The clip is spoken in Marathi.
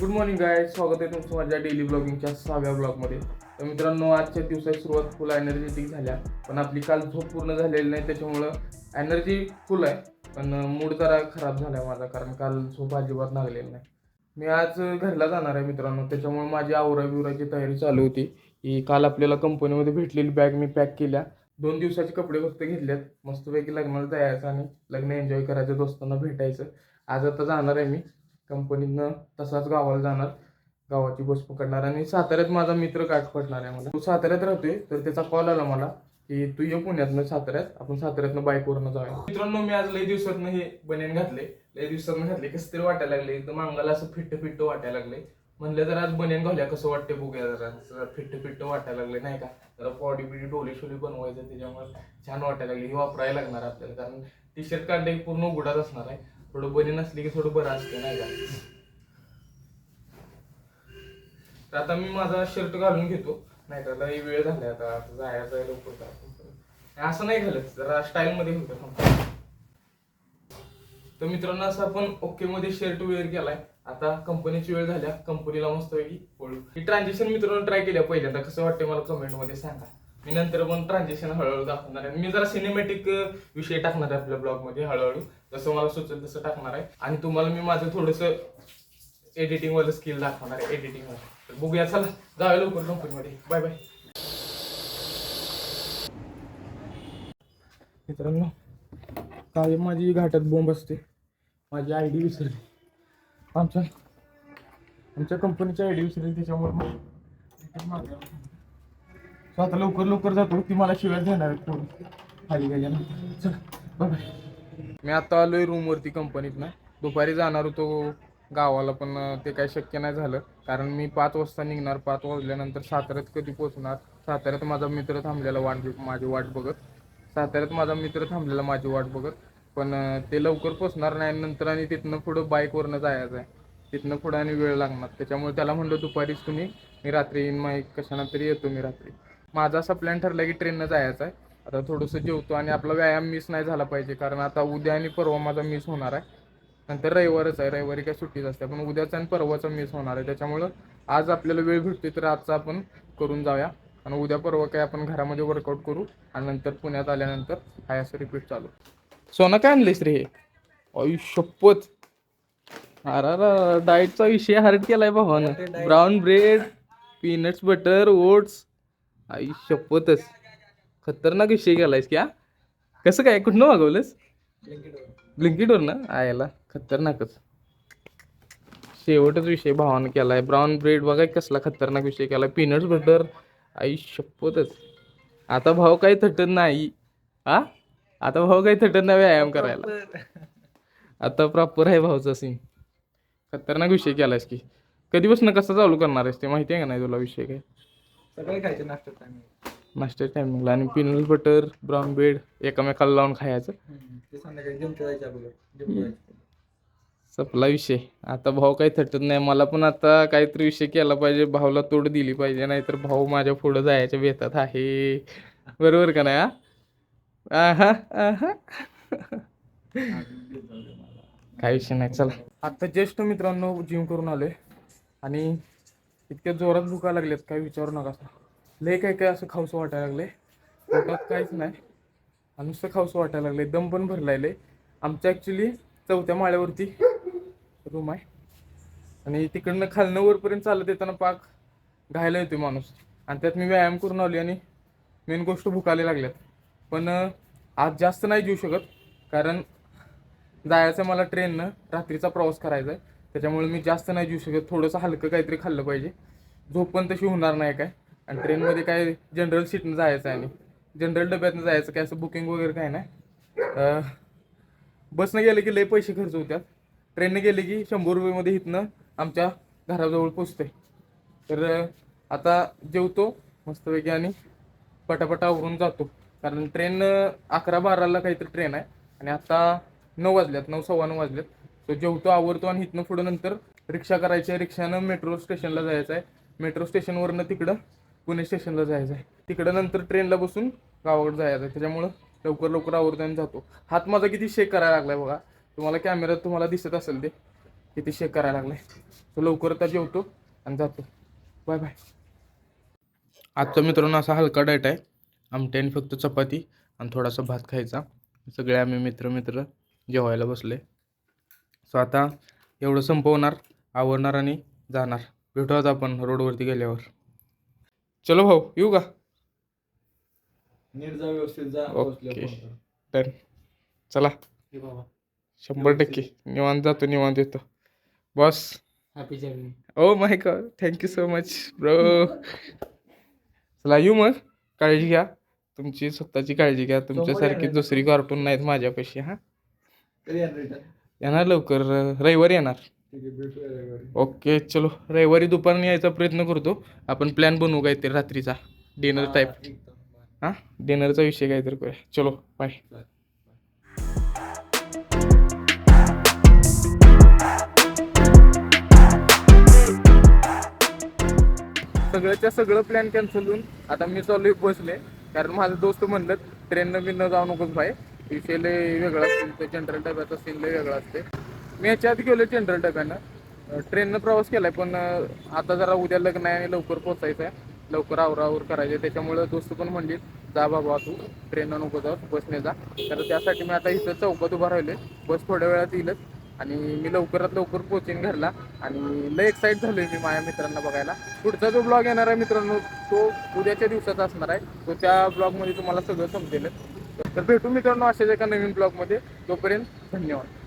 गुड मॉर्निंग गाय स्वागत आहे तुमचं माझ्या डेली ब्लॉगिंगच्या सहाव्या ब्लॉगमध्ये तर मित्रांनो आजच्या दिवसाची सुरुवात फुल एनर्जेटिक झाल्या. पण आपली काल झोप पूर्ण झालेली नाही त्याच्यामुळं एनर्जी फुल आहे. पण मूड जरा खराब झाला आहे माझा कारण काल झोप अजिबात लागलेली नाही. मी आज घरला जाणार आहे मित्रांनो. त्याच्यामुळे माझी आवरा बिवराची तयारी चालू होती. की काल आपल्याला कंपनीमध्ये भेटलेली बॅग मी पॅक केल्या. दोन दिवसाचे कपडे फक्त घेतलेत. मस्तपैकी लग्नाला जायचं आणि लग्न एन्जॉय करायचं दोस्तांना भेटायचं. आज आता जाणार आहे मी. कंपनीतनं तसाच गावाला जाणार गावाची बस पकडणार आणि साताऱ्यात माझा मित्र गाठ पडणार आहे मला. तो साताऱ्यात राहतोय तर त्याचा कॉल आला मला की तू ये पुण्यातनं साताऱ्यात आपण साताऱ्यातनं बाईकवरनं जाऊया. मित्रांनो मी आज लई दिवसातनं हे बनेन घातले लई दिवसातनं घातले कसं तरी वाटायला लागले एकदम अंगाला असं फिट्ट फिट्ट वाटायला लागले. म्हणलं जरा आज बनेन घालूया कसं वाटते बघूया जरा जरा फिट्ट फिट्ट वाटायला लागले नाही का? जरा बॉडी बिडी डोली शोली बनवायचं त्याच्यामुळे छान वाटायला लागली हे वापरायला लागणार आपल्याला कारण टी शर्ट काढले पूर्ण उघडाच असणार आहे. थोडं बरी नसली की थोडं बरं असते नाही का? तर आता मी माझा शर्ट घालून घेतो. नाही तर लई वेळ झाला आता आता जायचं लवकर असं नाही घालत जरा स्टाईल मध्ये होतं तर मित्रांनो असं आपण ओके मध्ये शर्ट वेअर केलाय. आता कंपनीची वेळ झाल्या कंपनीला मस्त पैकी पळू ही ट्रान्झॅक्शन मित्रांनो ट्राय केल्या पहिल्यांदा. कसं वाटतं मला कमेंटमध्ये सांगा. मी नंतर पण ट्रान्झॅक्शन हळूहळू दाखवणार आहे. मी जरा सिनेमॅटिक विषय टाकणार आहे आपल्या ब्लॉगमध्ये हळूहळू. जसं मला सुचेल तसं टाकणार आहे. आणि तुम्हाला मी माझं थोडंसं एडिटिंगवालं स्किल दाखवणार आहे एडिटिंग तर बघूया चला जाऊया लवकर कंपनीमध्ये बाय बाय मित्रांनो काय माझी घाटात बोंब असते. माझी आय डी विसरली. आमच्या आमच्या कंपनीची आय डी विसरली त्याच्यामुळे मग So आता लवकर लवकर जातो. ती मला शिवाय देणार खाली गेल्यानंतर चल मी आता आलोय रूमवरती कंपनीत ना. दुपारी जाणार होतो गावाला पण ते काही शक्य नाही झालं. कारण मी पाच वाजता निघणार. पाच वाजल्यानंतर साताऱ्यात कधी पोहोचणार? साताऱ्यात माझा मित्र थांबलेला वाट माझी वाट बघत. साताऱ्यात माझा मित्र थांबलेला माझी वाट बघत. पण ते लवकर पोचणार नाही. नंतर आणि तिथनं पुढं बाईकवरनं जायचं आहे. तिथनं पुढं आणि वेळ लागणार. त्याच्यामुळे त्याला म्हणलं दुपारीच तुम्ही. मी रात्री येईन. मग कशाना तरी येतो मी रात्री. माझा असा प्लॅन ठरला की ट्रेननं जायचं आहे आता थोडंसं जेवतो आणि आपला व्यायाम मिस नाही झाला पाहिजे कारण आता उद्या आणि परवा माझा मिस होणार आहे. नंतर रविवारच आहे रविवारी काय सुट्टीच असते पण उद्याचा आणि परवाचा मिस होणार आहे. त्याच्यामुळं आज आपल्याला वेळ भेटतोय तर आजचा आपण करून जाऊया. आणि उद्या परवा काय आपण घरामध्ये वर्कआउट करू आणि नंतर पुण्यात आल्यानंतर हाय असं रिपीट चालू. सोनं काय आणलीस रे? हे शपथ. अरे डाएटचा विषय हार्ड केलाय भावानं. Brown bread peanuts butter oats आई शपथच. खतरनाक विषय केलायस क्या कसं काय कुठनं मागवलंस? ब्लिंकिटवर. ना? आयला खतरनाकच. शेवटच विषय भावानं केलाय. ब्राऊन ब्रेड बघा कसला खतरनाक विषय केलाय. Peanuts butter. आई शपथच. आता भाव काही थटत नाही. हा? आता भाऊ काही थटत नाही व्यायाम करायला. आता प्रॉपर आहे भाऊचा सीन खतरनाक विषय केलायस की. कधीपासून कसा चालू करणार आहेस ते माहिती आहे का नाही तुला विषय काय? खायचे नाश्ता टायमिंग टायमिंगला आणि पीनट बटर ब्राऊन ब्रेड एकामेकाला लावून खायचं. ते संध्याकाळी अगोदर. सपला विषय. आता भाऊ काही थटत नाही. मला पण आता काहीतरी विषय केला पाहिजे. भाऊला तोड दिली पाहिजे. नाहीतर भाऊ माझ्या पुढं जायच्या बेतात आहे. बरोबर का नाही हा? आहा, आहा. काही विषय नाही. चला. आता ज्येष्ठ मित्रांनो जिम करून आलोय. आणि इतक्या जोरात भुका लागलेत काय विचारू नका लय काय काय असं खाऊसं वाटायला लागले. पोटात काहीच नाही. आणि नुसतं खाऊसं वाटायला लागले. दम पण भरलाय लय. आमच्या ॲक्च्युली चौथ्या माळ्यावरती रूम आहे. आणि तिकडनं खालनं वरपर्यंत चालत येताना पाक घायला येतो माणूस. आणि त्यात मी व्यायाम करून आलो आणि मेन गोष्ट भुकायला लागल्यात. पण आज जास्त नाही जेऊ शकत. कारण जायचं मला ट्रेननं रात्रीचा प्रवास करायचा आहे त्याच्यामुळे मी जास्त नाही जेऊ शकत. थोडंसं हलकं काहीतरी खाल्लं पाहिजे. झोप पण तशी होणार नाही काय. आणि ट्रेनमध्ये काय जनरल सीटनं जायचं आहे आणि जनरल डब्यातनं जायचं काय असं बुकिंग वगैरे काय नाही. बसनं गेलं की लय पैसे खर्च होतात. ट्रेनने गेले की शंभर रुपयेमध्ये इथनं आमच्या घराजवळ पोचते तर आता जेवतो मस्तपैकी आणि पटापटा आवरून जातो. कारण ट्रेन अकरा बाराला काहीतरी ट्रेन आहे. आणि आता नऊ वाजल्यात नऊ सव्वा नऊ वाजल्यात. तो जेवतो आवरतो आणि इथनं पुढं नंतर रिक्षा करायची आहे. रिक्षानं मेट्रो स्टेशनला जायचं आहे. मेट्रो स्टेशनवरनं तिकडं पुणे स्टेशनला जायचं आहे. तिकडं नंतर ट्रेनला बसून गावाकडे जायचं आहे. त्याच्यामुळं लवकर लवकर आवरतो आणि जातो. हात माझा किती शेक करायला लागलाय बघा. तुम्हाला कॅमेऱ्यात तुम्हाला दिसत असेल ते. किती शेक करायला लागलाय. सो लवकर आता जेवतो आणि जातो. बाय बाय आजचा मित्रांनो असा हलका डायट आहे. आमटी आणि फक्त चपाती आणि थोडासा भात खायचा. सगळे आम्ही मित्र मित्र जेवायला बसले. सो आता एवढं संपवणार आवरणार आणि जाणार. भेटू आता आपण रोडवरती गेल्यावर. चलो भाऊ येऊ का? नीट जा व्यवस्थित जा ओके. डन. चला. शंभर टक्के. निवांत जातो निवांत येतो. Boss. Happy journey oh my god thank you so much bro चला येऊ मग. काळजी घ्या. तुमची स्वतःची काळजी घ्या. तुमच्यासारखी. दुसरी कार्टून नाहीत माझ्यापाशी हां. येणार लवकर? रविवारी येणार. ओके चलो. रविवारी दुपारने यायचा प्रयत्न करतो. आपण प्लॅन बनवू काहीतरी रात्रीचा. डिनर टाईप हा. बाय. डिनरचा विषय काहीतरी करूया. चलो बाय बाय. सगळंच्या सगळं प्लॅन कॅन्सल होऊन आता मी चाललोय बसले. कारण माझं दोस्त म्हणलं ट्रेननं बिननं जाऊ नकोस भाई विषय लय वेगळा असते जनरल डब्याचा सीन लय वेगळा असते. मी याच्यात गेलो जनरल डब्यानं ट्रेननं प्रवास केलाय पण आता जरा उद्या लग्न आहे लवकर पोचायचं आहे लवकर आवरावर करायचं त्याच्यामुळं दोस्त पण म्हणली जा बाबा तू ट्रेननं नको जा बसने जा. तर त्यासाठी मी आता इथं चौकात उभा राहिले बस थोड्या वेळात येईलच. आणि मी लवकरात लवकर पोचेन घरला. आणि लय एक्साईट झालोय मी माझ्या मित्रांना बघायला. पुढचा जो ब्लॉग येणार आहे मित्रांनो तो उद्याच्या दिवसाचा असणार आहे. तो त्या ब्लॉगमध्ये तुम्हाला सगळं समजेलच. तर भेटू मित्रांनो अशाच एका नवीन ब्लॉगमध्ये तोपर्यंत धन्यवाद.